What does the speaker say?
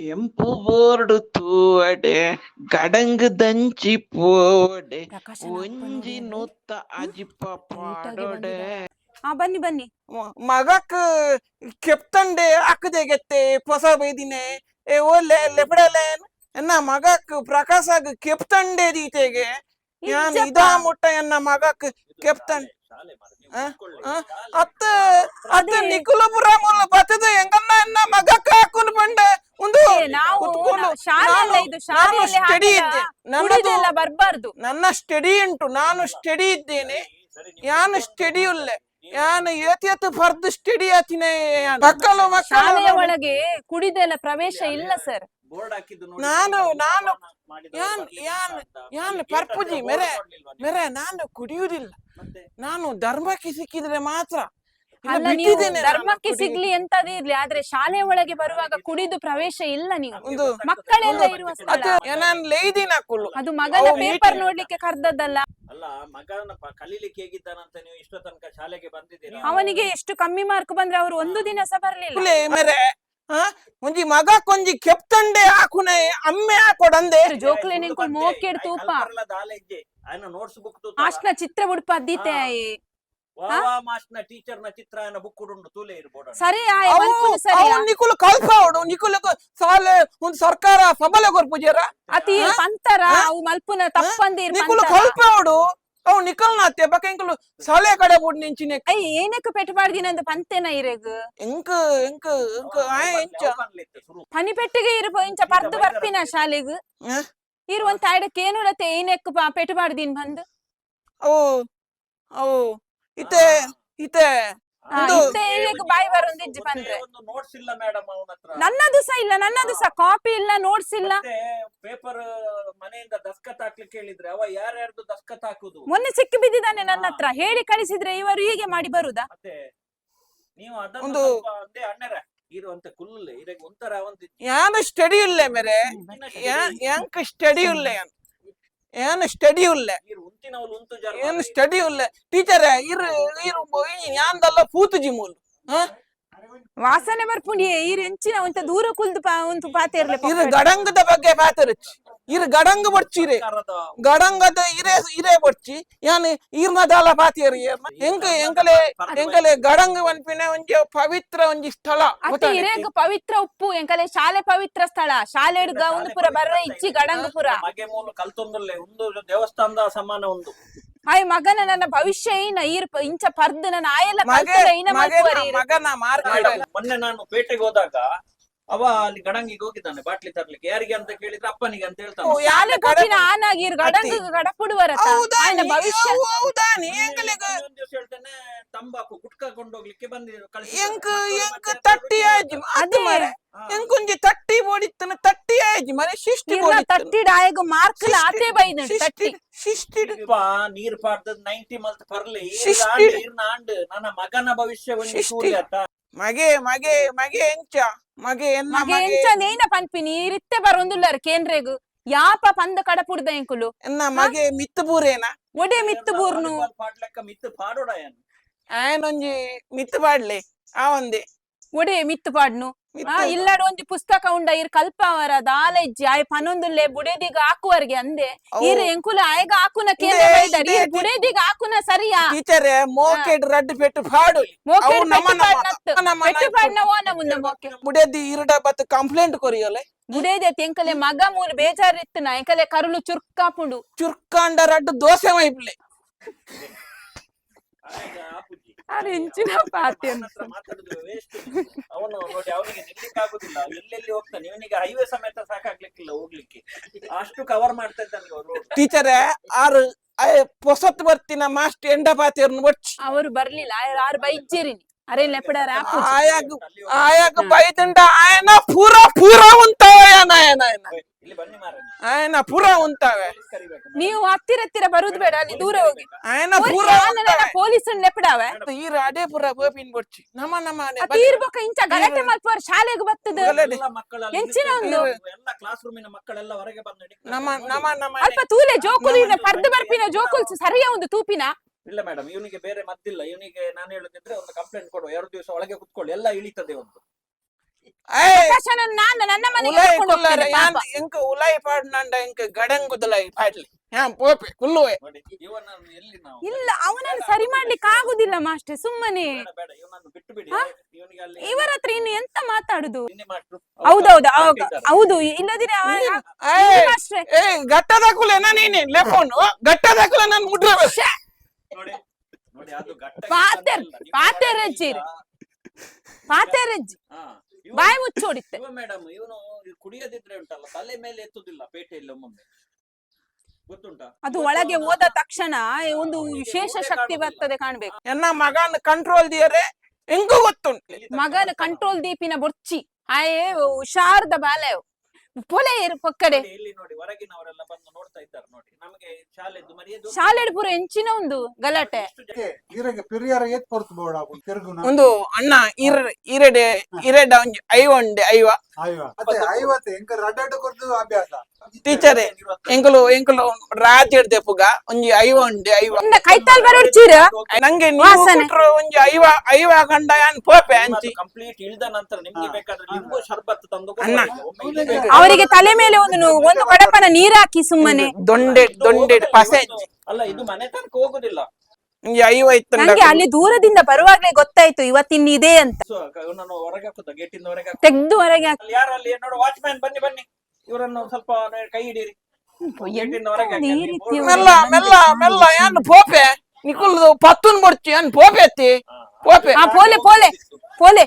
ಕೆಂಪು ಬೋರ್ಡ್ ತೂವಡೆ ಗಡಂಗ್ ದಂಚಿ ಪೋಡೆ ಪ್ರಕಾಶ ಒಂಜಿ ನೂತ್ತ ಅಜಿಪ್ಪ ಪಾಡೋಡೆ ಹಾ ಬನ್ನಿ ಬನ್ನಿ ಮ- ಮಗಕ್ ಕೆಪ್ತಂಡೆ ಅಕ್ಕದೆ ಗೆತ್ತೆ ಹೊಸ ಬೈದಿನೆ ಏ ಓಲೆ ಲೆಪಡಲೇನ್ ಎನ್ನ ಮಗಕ್ ಪ್ರಕಾಶಗ್ ಕೆಪ್ತಂಡೆ ದೀತೆಗೆ ಯಾನ್ ಇಜ್ಜಪ್ಪ. ಇದಾ ಮುಟ್ಟ ಎನ್ನ ಮಗಕ್ ಕೆಪ್ತಂಡ್ ಆ? ಆ? ಅತ್ತ ಅತ್ತ ಅದೇ. ನಿಕುಲಪುರ ಮೂಲ ಬತ್ತದ ಎಂಗನ್ನ ಎನ್ನ ಮಗಕ್ ಹಾಕೊಂಡು ಬಂಡೆ ಒಂದು ಏ, ನಾವು ಕುತ್ಕೊಂಡು ನಾ- ಶಾಲೆ ಅಲ್ಲ ನಾನು- ಶಾಲೆಯಲ್ಲಿ ಸ್ಟಡಿ ಹಾಗೆಲ್ಲ ಇದ್ದೆ. ನನ್ನದು ಕುಡಿದೆಲ್ಲ ಬರ್ಬಾರ್ದು. ನನ್ನ ಸ್ಟಡಿ ಉಂಟು. ನಾನು ಸ್ಟಡಿ ಇದ್ದೇನೆ. ಯಾನ್ ಸ್ಟಡಿ ಉಲ್ಲೆ. ಯಾನ್ ಏತ್ ಏತ್ ಬರ್ದು ಸ್ಟಡಿ ಆತಿನೇ ಮಕ್ಕಳು ಶಾಲೆಯ ಮಕ್ಕಳು ಒಳಗೆ ಕುಡಿದೆಲ್ಲ ಪ್ರವೇಶ ಇಲ್ಲ ಸರ್. ಬೋರ್ಡ್ ಹಾಕಿದ್ದು ನೋಡಿ. ನಾನು ನಾನು ಯಾನ್ ಯಾನ್ ಯಾನ್ ಪರ್ಪುಜಿ? ಮೆರೆ ಮೆರೆ ನಾನು ಕುಡಿಯುವುದಿಲ್ಲ. ಮತ್ತೆ? ನಾನು ಧರ್ಮಕ್ಕೆ ಸಿಕ್ಕಿದ್ರೆ ಮಾತ್ರ ಅಲ್ಲ ನೀವು ಬಿಟ್ಟಿದ್ದೇನೆ. ಧರ್ಮಕ್ಕೆ ಸಿಗ್ಲಿ ಎಂತದೇ ಇರ್ಲಿ ಆದ್ರೆ ಶಾಲೆ ಒಳಗೆ ಬರುವಾಗ ಕುಡಿದು ಪ್ರವೇಶ ಇಲ್ಲ ನೀವು. ಮಕ್ಕಳೆಲ್ಲ ಇರುವ ಸ್ಥಳ. ಅತ್ತೆ ನಾನು ಲೇದಿ ಅದು ಮಗನ ಪೇಪರ್ meeting- ನೋಡ್ಲಿಕ್ಕೆ ಕರ್ದದ್ದಲ್ಲ. ಅಲ್ಲ ಮಗನ ಪ- ಕಲೀಲಿಕ್ಕೆ ಹೇಗಿದ್ದಾನಂತ ನೀವು ಇಷ್ಟೋ ತನಕ ಶಾಲೆಗೆ ಬಂದಿದ್ದೀರಾ? ಅವನಿಗೆ ಎಷ್ಟು ಕಮ್ಮಿ ಮಾರ್ಕ್ ಬಂದ್ರೆ ಅವರು ಒಂದು ದಿನ ಸಹ ಬರ್ಲಿಲ್ಲ. ಹುಲೆ ಮರೆ ಹಾ? ಒಂಜಿ ಮಗ ಕೊಂಜಿ ಕೆಪ್ತಂಡೆ ಆಕುನೆ ಅಮ್ಮೆ ಹಾಕೊಡಂದೆ. ಜೋಕ್ಲೆ ನಿಂಕು ಮೋಕೆಡ್ ತೂಪ. ಆಯ್ನ ನೋಟ್ಸ್ ಬುಕ್ ತೂತ. ಆಶ್ನ ಚಿತ್ರ ಬುಡ್ಪ ಅದ್ದೀತೆ ಆಯಿ. ಮಾಸ್ನ ಟೀಚರ್ ನ ಚಿತ್ರ ఆయన ಬುಕ್ ಉಂಡು ತೂಲೆ ಇರ್ಬೋಡ ಸರಿ ಆ ಅವು ಮಲ್ಪುನ ಸರಿ ಅವು ನಿಕುಲು ಕಲ್ಪಾವಡು ನಿಕುಲು ಸಾಲೆ ಒಂದು ಸರ್ಕಾರ ಸಬಲ ಕೊರ್ಪುಜರ ಅತಿ ಪಂತರ ಅವು ಮಲ್ಪುನ ತಪ್ಪಂದಿರ್ ನಿಕುಲು ಪಂತರ ಕಲ್ಪಾವಡು ಅವು ನಿಕಲ್ ನಾತೆ ಬಕ ಇಂಕುಲು ಸಾಲೆ ಕಡೆ ಬುಡ್ ನಿಂಚಿನೆ ಅಯ್ಯ ಏನಕ್ಕೆ ಪೆಟ್ಟು ಪಾಡ್ದಿನ ಪಂತೆನ ಇರೆಗ್ ಎಂಕ ಎಂಕ ಎಂಕ ಆಯ ಎಂಚ ಶುರು ಪನಿ ಪೆಟ್ಟಿಗೆ ಇರು ಇಂಚ ಪರ್ದು ಬರ್ಪಿನ ಶಾಲೆಗ್ ಹ? ಇರುವಂತ ಆಯ್ಡಕ್ಕೆ ಏನುಡತೆ ಏನೆಕ್ ಪೆಟ್ಟು ಪಾಡ್ದಿನ್ ಬಂದು ಅವು ಅವು ಇತೆ ಇತೆ ಆ, ಒಂದು ಇತ್ತೆ ಏನೆಕ್ ಬಾಯಿ ಬರೊಂದು ಇಜ್ಜಿ ಬಂದ್ರೆ? ಒಂದು ನೋಟ್ಸ್ ಇಲ್ಲ ಮೇಡಮ್ ಅವನ ಹತ್ರ. ನನ್ನದು ಸಹ ಇಲ್ಲ ನನ್ನದು ಸಹ ಕಾಪಿ ಇಲ್ಲ ನೋಟ್ಸ್ ಇಲ್ಲ. ಮತ್ತೆ ಪೇಪರ್ ಮನೆಯಿಂದ ದಸ್ಕತ್ ಹಾಕ್ಲಿಕ್ಕೆ ಹೇಳಿದ್ರೆ ಅವ ಯಾರ್ಯಾರ್ದು ದಸ್ಕತ್ ಹಾಕುದು? ಮೊನ್ನೆ ಸಿಕ್ಕಿ ಬಿದ್ದಿದ್ದಾನೆ ನನ್ನ ಹತ್ರ ಹೇಳಿ ಕಳಿಸಿದ್ರೆ ಇವರು ಹೀಗೆ ಮಾಡಿ ಬರುದಾ? ಮತ್ತೆ ನೀವು ಅದೊಂದು ಅಂದೆ ಅಣ್ಣರ ಇರುವಂತ ಕುಲ್ಲುಲೆ ಇರಗೆ ಒಂಥರ ಒಂದು ಯಾನು ಸ್ಟಡಿ ಇಲ್ಲೇ ಮೇರೆ? ಯಾಂಕ ಸ್ಟಡಿ ಇಲ್ಲೇ. ಯಾನ್ ಏನು ಸ್ಟಡಿ ಇಲ್ಲೆ ಇರು ಉಂತಿನವಳು ಉಂಟು ಜರ ಏನು ಸ್ಟಡಿ ಇಲ್ಲೆ ಟೀಚರ್ ಇರು ಇರು ಯಾಂದಲ್ಲ ಪೂತು ಜಿಮೂಲ್ ಹ ವಾಸನೆ ಬರ್ಪುಂಡಿ ಇರು ಎಂಚಿನ ಒಂತ ದೂರ ಕುಲ್ದು ಪಾ ಒಂದು ಪಾತೆರ್ಲೆ ಇರು ಗಡಂಗದ ಬಗ್ಗೆ ಪಾತರಚ್ಚಿ ಇರು ಗಡಂಗ ಬಡ್ಚಿರೆ ರೀ ಗಡಂಗದ ಇರೆ ಇರೆ ಬಡ್ಚಿ ಯಾನ್ ಪಾತಿ ಪಾತಿಯರಿ. ಎಂಕ ಎಂಕಲೆ ಎಂಕಲೆ ಗಡಂಗ ಒಂದ್ ಒಂಜಿ ಪವಿತ್ರ ಒಂಜಿ ಸ್ಥಳ ಇರೇಗ ಪವಿತ್ರ ಉಪ್ಪು ಎಂಕಲೆ ಶಾಲೆ ಪವಿತ್ರ ಸ್ಥಳ. ಶಾಲೆ ಒಂದು ಪುರ ಬರ್ರ ಇಚ್ಚಿ ಗಡಂಗಪುರ ಮಗೆ ಮೂಲು ಕಲ್ತೊಂದುಲ್ಲೆ ಒಂದು ದೇವಸ್ಥಾನದ ಸಮಾನ ಒಂದು ಆಯ್ ಮಗನ ನನ್ನ ಭವಿಷ್ಯ ಏನ? ಈರ್ ಇಂಚ ಪರ್ದ್ ನನ್ನ ಆಯೆಲ್ಲ ಮಗನ ಮಾರ್ಕ್ ಮೊನ್ನೆ ನಾನು ಪೇಟೆಗೆ ಹೋದಾಗ ಅವ ಅಲ್ಲಿ ಗಡಂಗಿಗೆ ಹೋಗಿದ್ದಾನೆ ಬಾಟ್ಲಿ ತರ್ಲಿಕ್ಕೆ. ಯಾರಿಗೆ ಅಂತ ಕೇಳಿದ್ರೆ ಅಪ್ಪನಿಗೆ ಅಂತ ಹೇಳ್ತಾನೆ. ಓ, ಯಾ- ಶಾಲೆ ಕೊಟ್ಟಿನ ಆನಾಗಿ ಇರ್ ಗಡಂಗ ಗಡಪುಡುವರತ ಹೌದಾ ನೀ- ಭವಿಷ್ಯ ಹೌ- ಹೌದಾ ನೀ ಎಂಕಲೆ ಒಂದ್ ದಿವಸ ಹೇಳ್ತಾನೆ ತಂಬಾಕು ಗುಟ್ಕ ಕೊಂಡೋಗ್ಲಿಕ್ಕೆ ಬಂದಿದ್ರು ಎಂಕ್ ಎಂಕ್ ತಟ್ಟಿ ಆಯ್ಜಿ ಅದು. ಮರೆ. ಎಂಕೊಂಜಿ ತಟ್ಟಿ ಬೋಡಿತ್ತನ ತಟ್ಟಿ ಆಯ್ಜಿ ಮನೆ ಶಿಷ್ಟಿ ಇರ್ನ ಬೋಡಿತ್ತನ ತಟ್ಟಿಡ ಆಯಗ ಮಾರ್ಕ್ಲ ಆತೆ ಬೈದ ತಟ್ಟಿ. ಶಿಷ್ಟಿಡ್ ನೀರ್ ಪಾಡ್ದ ನೈಂಟಿ ಮಲ್ತ್ ಪರ್ಲಿ. ನೀರ್ ಇರ್ನ ಆಂಡ್ ನನ್ನ ಮಗನ ಭವಿಷ್ಯ ಒಂದು ಸೂರ್ಯ ಸೂರ್ಯಾತ ಮಗೆ ಮಗೆ ಮಗೆ ಎಂಚ ಮಗೆ ಎನ್ನ ಮಗೆ ಮಗೆ ಎಂಚ ಏನ ಪನ್ಪಿನಿ ಇರಿತ್ತೆ ಬರೊಂದುಲ್ಲರ ಕೇಂದ್ರೆಗ್ ಯಾಪ ಪಂದ ಕಡಪುಡ್ದ ಎಂಕುಲು ಎನ್ನ ಮಗೆ ಮಿತ್ತು ಬೂರೇನ ಒಡೆ ಮಿತ್ತು ಬೂರ್ನು ವಾಲಿಬಾಲ್ ಪಾಡ್ಲೆಕ್ಕ ಮಿತ್ತು ಪಾಡೋಡ ಏನು ಆಯನೊಂಜಿ ಮಿತ್ತು ಬಾಡ್ಲೆ ಆ ಒಂದೇ ಒಡೆ ಮಿತ್ತು ಪಾಡ್ನು ಆ, ಇಲ್ಲಾಡು ಒಂಜಿ ಪುಸ್ತಕ ಉಂಡ ಇರ್ ಕಲ್ಪವರ ದಾಲ ಇಜ್ಜಿ ಆಯ್ ಪನೊಂದುಲ್ಲೆ ಬುಡೇದಿಗ ಹಾಕುವರ್ಗೆ ಅಂದೆ. ಇರ್ ಎಂಕುಲ ಆಯ್ಗ ಹಾಕುನ ಕೇಂದ್ರ ಬೈದಾರ್ ಇರ್. ಬುಡೇದಿಗ ಹಾಕುನ ಸರಿಯಾ? ಟೀಚರೇ ಮೋಕೆಡ್ ಬುಡೆದಿ ಪೆಟ್ಟು ಅವು ನಮ್ಮ ಪೆಟ್ಟು ನಮ್ಮ ಪಾಡ್ನತ್ತು. ನಮ್ಮ ಮುಂದೆ ಮೋಕೆ. ಬುಡೆದಿ ಇರುಡ ಬತ್ತು ಕಂಪ್ಲೇಂಟ್ ಕೊರಿಯಲೆ ಬುಡೇದೆ ಎಂಕಲೆ ನೋಡಿ ಅವನಿಗೆ ನಿಲ್ಲಿಕ್ಕೆ ಆಗುದಿಲ್ಲ ಎಲ್ಲೆಲ್ಲಿ ಹೋಗ್ತಾನೆ ಇವನಿಗೆ ಹೈವೇ ಸಮೇತ ಸಾಕಾಗ್ಲಿಕ್ಕಿಲ್ಲ ಹೋಗ್ಲಿಕ್ಕೆ. ಅಷ್ಟು ಕವರ್ ಮಾಡ್ತಾ ಇದ್ದಾನೆ ಟೀಚರ್ ಟೀಚರೇ ಆರು ಆಯ್ ಪೊಸತ್ ಬರ್ತಿನ ಮಾಸ್ಟ್ ಎಂಡ ಪಾತಿರ್ನ ಬಡ್ಚಿ ಅವರು ಬರ್ಲಿಲ್ಲ. ಆಯ್ರ ಆರು ಬೈಜೇರಿನಿ ಅರೆ ಲೆಪಡಾರ ಆಯಾಗ ಆಯಾಗ ಬೈದಂಡ ಆಯನ ಪೂರ ಪೂರ ಉಂಟಾವ ಆಯನ ಆಯನ ಏನ. ಬನ್ನಿ ಮಾರ ಆಯನ ಪೂರ ಉಂತಾವೆ ಕರಿಬೇಕು ನೀವು ಹತ್ತಿರ ಹತ್ತಿರ ಬರುದು ಬೇಡ ಅಲ್ಲಿ ದೂರ ಹೋಗಿ. ಆಯ್ನ ಪೂರ ಪೊಲೀಸ್ ಲೆಪಡಾವೆ ಈ ರಾಡೆ ಪೂರ ಬೋಪಿನ್ ಬಡ್ಚಿ ನಮ್ಮ ನಮ್ಮ ಇರ್ಬೇಕ ಇಂಚ ಗಲಾಟೆ ಮಲ್ಪುವರ್ ಶಾಲೆಗೆ ಬರ್ತದ ಎಲ್ಲ ಮಕ್ಕಳೆಲ್ಲ ಹೆಂಚಿನ ಒಂದು. ಎಲ್ಲ ಕ್ಲಾಸ್ ರೂಮಿನ ಮಕ್ಕಳೆಲ್ಲ ಹೊರಗೆ ಬಂದು ನಮ್ಮ. ನಮ್ಮ ನಮ್ಮ ಅಲ್ಪ ತೂಲೆ ಜೋಕುಲಿನ ಪರ್ದು ಬರ್ಪಿನ ಜೋಕುಲ್ ಸರಿಯ ಒಂದು ತೂಪಿನ? ಇಲ್ಲ ಮೇಡಮ್ ಇವನಿಗೆ ಬೇರೆ ಮದ್ದಿಲ್ಲ. ಇವನಿಗೆ ನಾನು ಹೇಳುದಿದ್ರೆ ಒಂದು ಕಂಪ್ಲೇಂಟ್ ಕೊಡುವ. ಎರಡು ದಿವಸ ಒಳಗೆ ಕುತ್ಕೊಳ್ಳಿ. ಎಲ್ಲ ಇಳಿತದೆ ಒಂದು. ನಾನು ನನ್ನ ಮನೆಗೆ ಉಲಾಯಿ ಕರ್ಕೊಂಡು ಕುಲ್ಲರೆ ಹೋಗ್ತೇನೆ ಪಾಪ. ಎಂಕ ಉಲಾಯಿ ಪಾಡ್ನಂಡ ಎಂಕ ಗಡಂಗುದಲಾಯಿ ಪಾಡ್ಲಿ? ಹಾ ಪೋಪೆ ಕುಲ್ಲುವೆ. ನೋಡಿ ಇವನನ್ನು ಎಲ್ಲಿ ನಾವು? ಇಲ್ಲ ಅವನನ್ನು ಸರಿ ಮಾಡ್ಲಿಕ್ಕೆ ಆಗುದಿಲ್ಲ ಮಾಸ್ಟರ್ ಸುಮ್ಮನೆ. ಬೇಡ ಬೇಡ ಇವನನ್ನು ಬಿಟ್ಟು ಬಿಡಿ ಇವನಿಗೆ ಅಲ್ಲಿ ಇವರ ಹತ್ರ ಇನ್ನು ಎಂತ ಮಾತಾಡುದು? ನಿನ್ನೆ ಮಾಡ್ರು ಹೌದೌದು ಹೌದು ಇಲ್ಲದಿದ್ರೆ ಅವ- ಇಲ್ಲ ಮಾಸ್ಟ್ರೆ. ಏಯ್ ಗಟ್ಟದ ಕುಲೆನ ನೀನೆ ಲೆಫೋನು ಗಟ್ಟದ ಕುಲ ನಾನು ಮುಟ್ರೆ. ನೋಡಿ ನೋಡಿ ಅದು ಗಟ್ಟ ಪಾತೆರ್-. ಪಾತೆರ್ ಇವನು ಹಚ್ಚಿರಿ. ಪಾತೆರಜ್ಜಿ ಹಾ, ಇವ- ಬಾಯಿ ಮುಚ್ಚೋಡಿತ್ತೆ. ಮೇಡಮ್ ಇವನು ಕುಡಿಯೋದಿದ್ರೆ ಉಂಟಲ್ಲ ತಲೆ ಮೇಲೆ ಎತ್ತುದಿಲ್ಲ ಪೇಟೆಯಲ್ಲಿ ಒಮ್ಮೊಮ್ಮೆ. ಗೊತ್ತುಂಟಾ? ಅದು ಒಳಗೆ ಹೋದ ತಕ್ಷಣ ಒಂದು ವಿಶೇಷ ಶಕ್ತಿ. ಬರ್ತದೆ ಕಾಣ್ಬೇಕು. ಎನ್ನ ಮಗನ ಕಂಟ್ರೋಲ್ ದಿಯರೆ ಎಂಗೂ ಗೊತ್ತುಂಟು. ಮಗನ ಕಂಟ್ರೋಲ್ ದೀಪಿನ ಬುರ್ಚಿ. ಆಯೇ ಹುಷಾರ್ದ ಬಾಲೆ. ಪೊಲೆ ಇರು ಪಕ್ಕಡೆ ಇಲ್ಲಿ ನೋಡಿ ಹೊರಗಿನವರೆಲ್ಲ ಬಂದು ನೋಡ್ತಾ ಇದ್ದಾರೆ ನೋಡಿ. ನಮಗೆ ಶಾಲೆದ್ದು ಮರ್ಯಾದೆ ಶಾಲೆಡ್ ಪೂರ ಹೆಂಚಿನ ಒಂದು ಗಲಾಟೆ. ಇರಗೆ ಪೆರಿಯಾರ ಏತ್ ಕೊಡ್ತು ಬೋಡ ತಿರುಗುನ ಒಂದು ಅಣ್ಣ ಇರ ಇರಡೆ ಇರಡ ಐವಂಡೆ ಐವ. ಐವ. ಅದೇ ಐವತ್ತು ಹೆಂಗ ರಡ್ಡಡ್ಡ ಕೊರ್ದು ಅಭ್ಯಾಸ. ಟೀಚರೇ ಎಂಕಲು ಎಂಕಲು ರಾತ್ರಿ ಪುಗ ಒಂಜಿ ಐವ ಉಂಡೆ ಐವ. ಕೈತಾಲ್ ಬರೋಡ್ಚೀರ ನಂಗೆ ನೀವು ವಾಸನೆ. ಕೊಟ್ರು ಒಂಜಿ ಐವ ಐವ ಗಂಡ ಯಾನ್ ಪೋಪೆ ಅಂಚಿ. ಕಂಪ್ಲೀಟ್ ಇಳ್ದ ನಂತರ ನಿಮ್ಗೆ ಬೇಕಾದ್ರೆ ಲಿಂಬು ಶರ್ಬತ್ ತಂದು ಅವರಿಗೆ ತಲೆ ಮೇಲೆ ಒಂದು ಒಂದು ಕಡಪನ ನೀರ್ ಹಾಕಿ ಸುಮ್ಮನೆ. ದೊಂಡೆ ದೊಂಡೆ ಪಸೆ. ಅಲ್ಲ ಇದು ಮನೆ ತನಕ ಹೋಗುದಿಲ್ಲ. ಒಂಜಿ ಐವ ಇತ್ತು ನಂಗೆ ಅಲ್ಲಿ ದೂರದಿಂದ ಬರುವಾಗ್ಲೇ ಗೊತ್ತಾಯ್ತು ಇವತ್ತಿನ ಇದೆ ಅಂತ. ಸೊ ಹೊರಗೆ ತೆಗ್ದು ಹೊರಗೆ ಯಾರು ಅಲ್ಲಿ ನೋಡು ವಾಚ್ಮ್ಯಾನ್ ಬನ್ನಿ ಬನ್ನಿ. ಇವರನ್ನು ಸ್ವಲ್ಪ ಕೈ ಹಿಡೀರಿ. ಗೇಟಿಂದ ಹೊರಗೆ ಹಾಕಿ. ಈ ಅಲ್ಲಿ ರೀತಿ ಬೋರ್ಡ್ ಮೆಲ್ಲ ಮೆಲ್ಲ ಮೆಲ್ಲ ಯಾನ್ ಪೋಪೆ? ನಿಕುಲ್ದು ಪತ್ತುನ್ ಬೊಡ್ಚಿ ಯಾನ್ ಪೋಪೆ ಎತ್ತಿ ಪೋಪೆ? ಹಾ ಪೋಲೆ ಪೋಲೆ. ಪೋಲೆ.